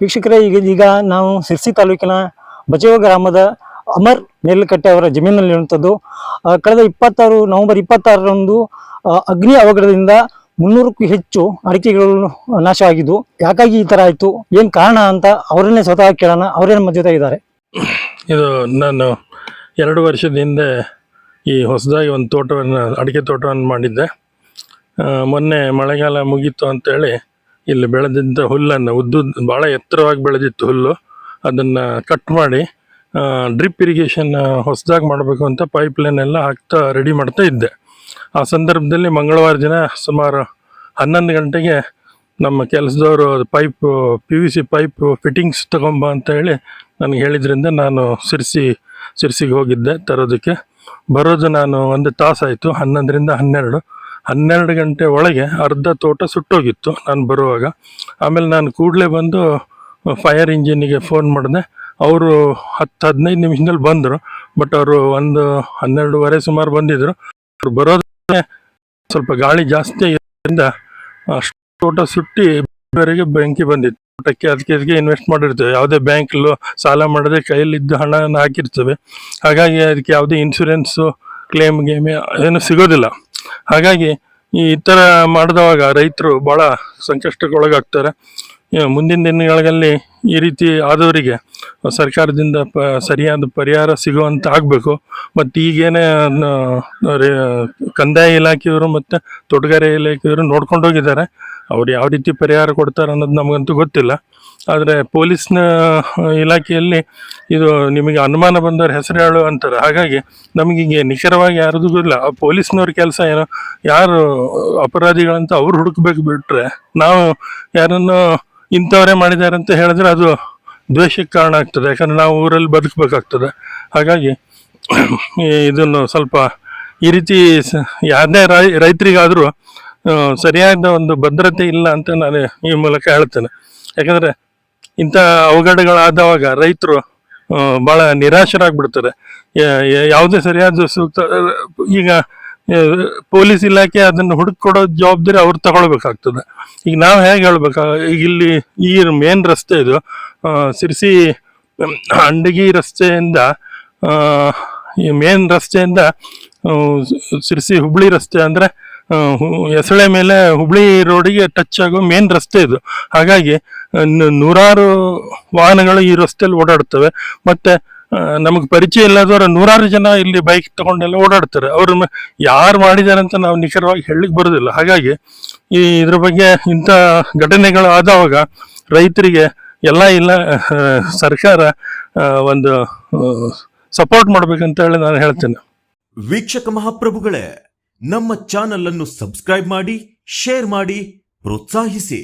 ವೀಕ್ಷಕರೇ, ಈಗ ಈಗ ನಾವು ಸಿರ್ಸಿ ತಾಲೂಕಿನ ಬಚೇವ ಗ್ರಾಮದ ಅಮರ್ ನೆಲ್ಲಕಟ್ಟೆ ಅವರ ಜಮೀನಲ್ಲಿರುವಂಥದ್ದು ಕಳೆದ ಇಪ್ಪತ್ತಾರು ನವೆಂಬರ್ ಇಪ್ಪತ್ತಾರರಂದು ಅಗ್ನಿ ಅವಘಡದಿಂದ ಮುನ್ನೂರಕ್ಕೂ ಹೆಚ್ಚು ಅಡಿಕೆಗಳು ನಾಶವಾಗಿದ್ದು ಯಾಕಾಗಿ ಈ ಥರ ಆಯಿತು? ಏನು ಕಾರಣ ಅಂತ ಅವರನ್ನೇ ಸ್ವತಃ ಕೇಳೋಣ. ಅವರೇ ನಮ್ಮ ಜೊತೆ ಇದ್ದಾರೆ. ಇದು ನಾನು ಎರಡು ವರ್ಷದ ಹಿಂದೆ ಈ ಹೊಸದಾಗಿ ಒಂದು ತೋಟವನ್ನು, ಅಡಿಕೆ ತೋಟವನ್ನು ಮಾಡಿದ್ದೆ. ಮೊನ್ನೆ ಮಳೆಗಾಲ ಮುಗೀತು ಅಂತೇಳಿ ಇಲ್ಲಿ ಬೆಳೆದಿದ್ದ ಹುಲ್ಲನ್ನು ಉದ್ದು ಭಾಳ ಎತ್ತರವಾಗಿ ಬೆಳೆದಿತ್ತು ಹುಲ್ಲು. ಅದನ್ನು ಕಟ್ ಮಾಡಿ ಡ್ರಿಪ್ ಇರಿಗೇಷನ್ ಹೊಸದಾಗಿ ಮಾಡಬೇಕು ಅಂತ ಪೈಪ್ ಲೈನ್ ಎಲ್ಲ ಹಾಕ್ತಾ ರೆಡಿ ಮಾಡ್ತಾ ಇದ್ದೆ. ಆ ಸಂದರ್ಭದಲ್ಲಿ ಮಂಗಳವಾರ ದಿನ ಸುಮಾರು ಹನ್ನೊಂದು ಗಂಟೆಗೆ ನಮ್ಮ ಕೆಲಸದವರು pipe P V C pipe fittings ತಗೊಂಬ ಅಂತ ಹೇಳಿ ನನಗೆ ಹೇಳಿದ್ರಿಂದ ನಾನು ಸಿರ್ಸಿ, ಸಿರ್ಸಿಗೆ ಹೋಗಿದ್ದೆ ತರೋದಕ್ಕೆ. ಬರೋದು ನಾನು ಒಂದು ತಾಸಾಯಿತು, ಹನ್ನೊಂದರಿಂದ ಹನ್ನೆರಡು. ಹನ್ನೆರಡು ಗಂಟೆ ಒಳಗೆ ಅರ್ಧ ತೋಟ ಸುಟ್ಟೋಗಿತ್ತು ನಾನು ಬರುವಾಗ. ಆಮೇಲೆ ನಾನು ಕೂಡಲೇ ಬಂದು ಫೈರ್ ಇಂಜಿನಿಗೆ ಫೋನ್ ಮಾಡಿದೆ. ಅವರು ಹತ್ತು ಹದಿನೈದು ನಿಮಿಷದಲ್ಲಿ ಬಂದರು ಬಟ್ ಅವರು ಒಂದು ಹನ್ನೆರಡುವರೆ ಸುಮಾರು ಬಂದಿದ್ದರು ಅವ್ರು ಬರೋದೇ ಸ್ವಲ್ಪ ಗಾಳಿ ಜಾಸ್ತಿ ಆಗಿರೋದ್ರಿಂದ ಅಷ್ಟು ತೋಟ ಸುಟ್ಟಿ ಬೇರೆಗೆ ಬೆಂಕಿ ಬಂದಿತ್ತು. ತೋಟಕ್ಕೆ ಅದಕ್ಕೆ ಅದಕ್ಕೆ ಇನ್ವೆಸ್ಟ್ ಮಾಡಿರ್ತೇವೆ. ಯಾವುದೇ ಬ್ಯಾಂಕಲ್ಲೂ ಸಾಲ ಮಾಡದೆ ಕೈಯಲ್ಲಿದ್ದ ಹಣನ ಹಾಕಿರ್ತೇವೆ. ಹಾಗಾಗಿ ಅದಕ್ಕೆ ಯಾವುದೇ ಇನ್ಶೂರೆನ್ಸು ಕ್ಲೇಮ್ ಗೇಮ್ ಏನು ಸಿಗೋದಿಲ್ಲ. ಹಾಗಾಗಿ ಈ ಥರ ಮಾಡಿದವಾಗ ರೈತರು ಭಾಳ ಸಂಕಷ್ಟಕ್ಕೊಳಗಾಗ್ತಾರೆ. ಒಳಗಾಗ್ತಾರೆ ಮುಂದಿನ ದಿನಗಳಲ್ಲಿ ಈ ರೀತಿ ಆದವರಿಗೆ ಸರ್ಕಾರದಿಂದ ಪ ಸರಿಯಾದ ಪರಿಹಾರ ಸಿಗುವಂತ ಆಗಬೇಕು. ಮತ್ತು ಈಗೇನೆ ಕಂದಾಯ ಇಲಾಖೆಯವರು ಮತ್ತು ತೋಟಗಾರಿಕೆ ಇಲಾಖೆಯವರು ನೋಡ್ಕೊಂಡು ಹೋಗಿದ್ದಾರೆ. ಅವ್ರು ಯಾವ ರೀತಿ ಪರಿಹಾರ ಕೊಡ್ತಾರೆ ಅನ್ನೋದು ನಮಗಂತೂ ಗೊತ್ತಿಲ್ಲ. ಆದರೆ ಪೊಲೀಸ್ನ, ಇಲಾಖೆಯಲ್ಲಿ ಇದು ನಿಮಗೆ ಅನುಮಾನ ಬಂದವ್ರ ಹೆಸರು ಹೇಳು ಅಂತಾರೆ. ಹಾಗಾಗಿ ನಮಗೀಗ ನಿಖರವಾಗಿ ಯಾರದೂ ಇಲ್ಲ ಆ ಪೊಲೀಸ್ನವ್ರ ಕೆಲಸ ಏನೋ? ಯಾರು ಅಪರಾಧಿಗಳಂತ ಅವ್ರು ಹುಡುಕ್ಬೇಕು ಬಿಟ್ರೆ ನಾವು ಯಾರನ್ನು ಇಂಥವರೇ ಮಾಡಿದ್ದಾರೆ ಅಂತ ಹೇಳಿದ್ರೆ ಅದು ದ್ವೇಷಕ್ಕೆ ಕಾರಣ ಆಗ್ತದೆ. ಯಾಕಂದ್ರೆ ನಾವು ಊರಲ್ಲಿ ಬದುಕಬೇಕಾಗ್ತದೆ. ಹಾಗಾಗಿ ಇದನ್ನು ಸ್ವಲ್ಪ ಈ ರೀತಿ ಯಾವುದೇ ರೈ, ರೈತರಿಗಾದರೂ ಸರಿಯಾದ ಒಂದು ಭದ್ರತೆ ಇಲ್ಲ ಅಂತ ನಾನು ಈ ಮೂಲಕ ಹೇಳ್ತೇನೆ. ಯಾಕಂದರೆ ಇಂಥ ಅವಘಡಗಳಾದವಾಗ ರೈತರು ಭಾಳ ನಿರಾಶರಾಗ್ಬಿಡ್ತಾರೆ. ಯಾವುದೇ ಸರಿಯಾದ ಸೂಕ್ತ, ಈಗ ಪೊಲೀಸ್ ಇಲಾಖೆ ಅದನ್ನು ಹುಡುಕೊಡೋ ಜವಾಬ್ದಾರಿ ಅವ್ರು ತಗೊಳ್ಬೇಕಾಗ್ತದೆ. ಈಗ ನಾವು ಹೇಗೆ ಹೇಳ್ಬೇಕಾ, ಈಗ ಇಲ್ಲಿ ಈ ಮೇನ್ ರಸ್ತೆ ಇದು ಸಿರ್ಸಿ ಅಂಡಗಿ ರಸ್ತೆಯಿಂದ ಈ ಮೇನ್ ರಸ್ತೆಯಿಂದ ಸಿರ್ಸಿ ಹುಬ್ಳಿ ರಸ್ತೆ ಅಂದರೆ ಎಸಳೆ ಮೇಲೆ ಹುಬ್ಳಿ ರೋಡಿಗೆ ಟಚ್ ಆಗೋ ಮೇನ್ ರಸ್ತೆ ಇದು. ಹಾಗಾಗಿ ನೂರಾರು ವಾಹನಗಳು ಈ ರಸ್ತೆಯಲ್ಲಿ ಓಡಾಡ್ತವೆ. ಮತ್ತೆ ನಮಗೆ ಪರಿಚಯ ಇಲ್ಲದವರ ನೂರಾರು ಜನ ಇಲ್ಲಿ ಬೈಕ್ ತಗೊಂಡೆಲ್ಲ ಓಡಾಡ್ತಾರೆ. ಅವ್ರ ಯಾರು ಮಾಡಿದ್ದಾರೆ ಅಂತ ನಾವು ನಿಖರವಾಗಿ ಹೇಳಲಿಕ್ಕೆ ಬರೋದಿಲ್ಲ. ಹಾಗಾಗಿ ಈ ಇದ್ರ ಬಗ್ಗೆ ಇಂಥ ಘಟನೆಗಳು ಆದವಾಗ ರೈತರಿಗೆ ಎಲ್ಲ ಇಲ್ಲ ಸರ್ಕಾರ ಒಂದು ಸಪೋರ್ಟ್ ಮಾಡ್ಬೇಕಂತ ಹೇಳಿ ನಾನು ಹೇಳ್ತೇನೆ. ವೀಕ್ಷಕ ಮಹಾಪ್ರಭುಗಳೇ, ನಮ್ಮ ಚಾನಲ್ ಅನ್ನು ಸಬ್ಸ್ಕ್ರೈಬ್ ಮಾಡಿ ಶೇರ್ ಮಾಡಿ, ಪ್ರೋತ್ಸಾಹಿಸಿ.